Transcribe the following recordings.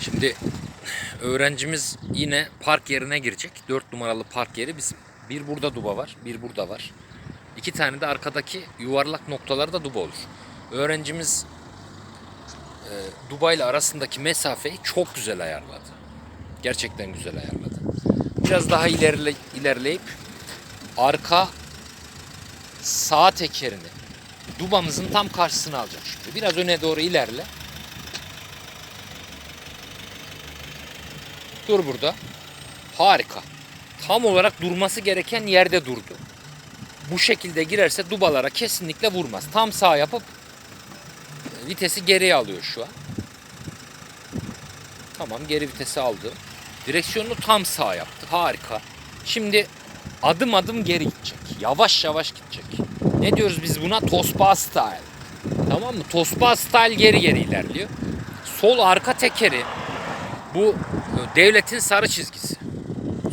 Şimdi öğrencimiz yine park yerine girecek. 4 numaralı park yeri bizim. Bir burada duba var, bir burada var. İki tane de arkadaki yuvarlak noktalarda duba olur. Öğrencimiz e, duba ile arasındaki mesafeyi çok güzel ayarladı. Gerçekten güzel ayarladı. Biraz daha ilerle, ilerleyip arka sağ tekerini dubamızın tam karşısına alacak şimdi. Biraz öne doğru ilerle. Dur burada. Harika. Tam olarak durması gereken yerde durdu. Bu şekilde girerse dubalara kesinlikle vurmaz. Tam sağ yapıp e, vitesi geriye alıyor şu an. Tamam geri vitesi aldı. Direksiyonunu tam sağ yaptı. Harika. Şimdi adım adım geri gidecek. Yavaş yavaş gidecek. Ne diyoruz biz buna? Tospa style. Tamam mı? Tospa style geri geri ilerliyor. Sol arka tekeri bu e, devletin sarı çizgisi.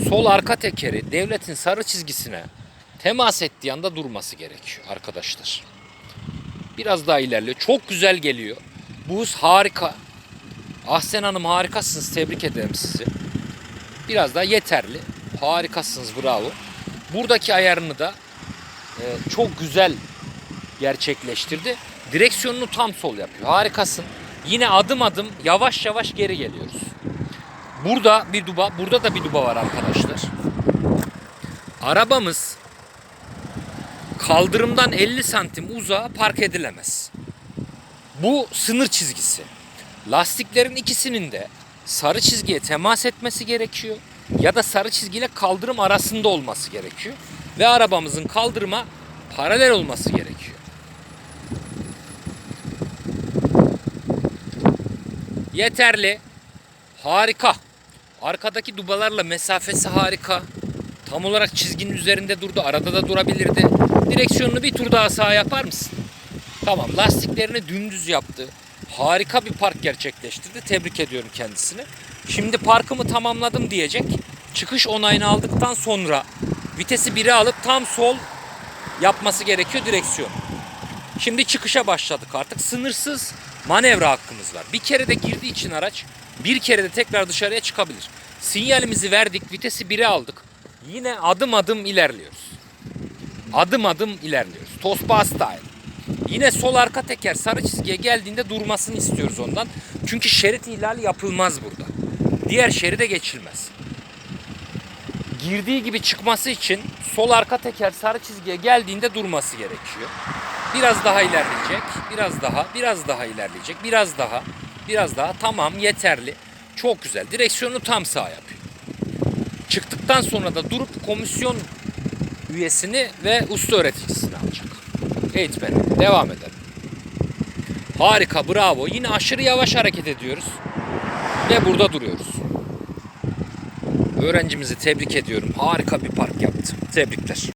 Sol arka tekeri devletin sarı çizgisine temas ettiği anda durması gerekiyor arkadaşlar. Biraz daha ilerliyor. Çok güzel geliyor. Bu hız harika. Ahsen Hanım harikasınız. Tebrik ederim sizi. Biraz daha yeterli. Harikasınız. Bravo. Buradaki ayarını da e, çok güzel gerçekleştirdi. Direksiyonunu tam sol yapıyor. Harikasın. Yine adım adım yavaş yavaş geri geliyoruz. Burada bir duba, burada da bir duba var arkadaşlar. Arabamız kaldırımdan 50 santim uzağa park edilemez. Bu sınır çizgisi. Lastiklerin ikisinin de sarı çizgiye temas etmesi gerekiyor ya da sarı çizgiyle kaldırım arasında olması gerekiyor ve arabamızın kaldırıma paralel olması gerekiyor. Yeterli. Harika. Arkadaki dubalarla mesafesi harika. Tam olarak çizginin üzerinde durdu. Arada da durabilirdi. Direksiyonunu bir tur daha sağa yapar mısın? Tamam. Lastiklerini dümdüz yaptı. Harika bir park gerçekleştirdi. Tebrik ediyorum kendisini. Şimdi parkımı tamamladım diyecek. Çıkış onayını aldıktan sonra vitesi 1'e alıp tam sol yapması gerekiyor direksiyon. Şimdi çıkışa başladık artık. Sınırsız manevra hakkımız var. Bir kere de girdiği için araç bir kere de tekrar dışarıya çıkabilir. Sinyalimizi verdik, vitesi 1'e aldık. Yine adım adım ilerliyoruz. Adım adım ilerliyoruz. Tospa style. Yine sol arka teker sarı çizgiye geldiğinde durmasını istiyoruz ondan. Çünkü şerit ihlali yapılmaz burada. Diğer şeride geçilmez. Girdiği gibi çıkması için sol arka teker sarı çizgiye geldiğinde durması gerekiyor. Biraz daha ilerleyecek. Biraz daha, biraz daha ilerleyecek. Biraz daha, biraz daha. Tamam yeterli. Çok güzel. Direksiyonu tam sağ yapıyor. Çıktıktan sonra da durup komisyon üyesini ve usta öğreticisini alacak. Eğitmeni. Devam edelim. Harika, bravo. Yine aşırı yavaş hareket ediyoruz. Ve burada duruyoruz. Öğrencimizi tebrik ediyorum. Harika bir park yaptı. Tebrikler.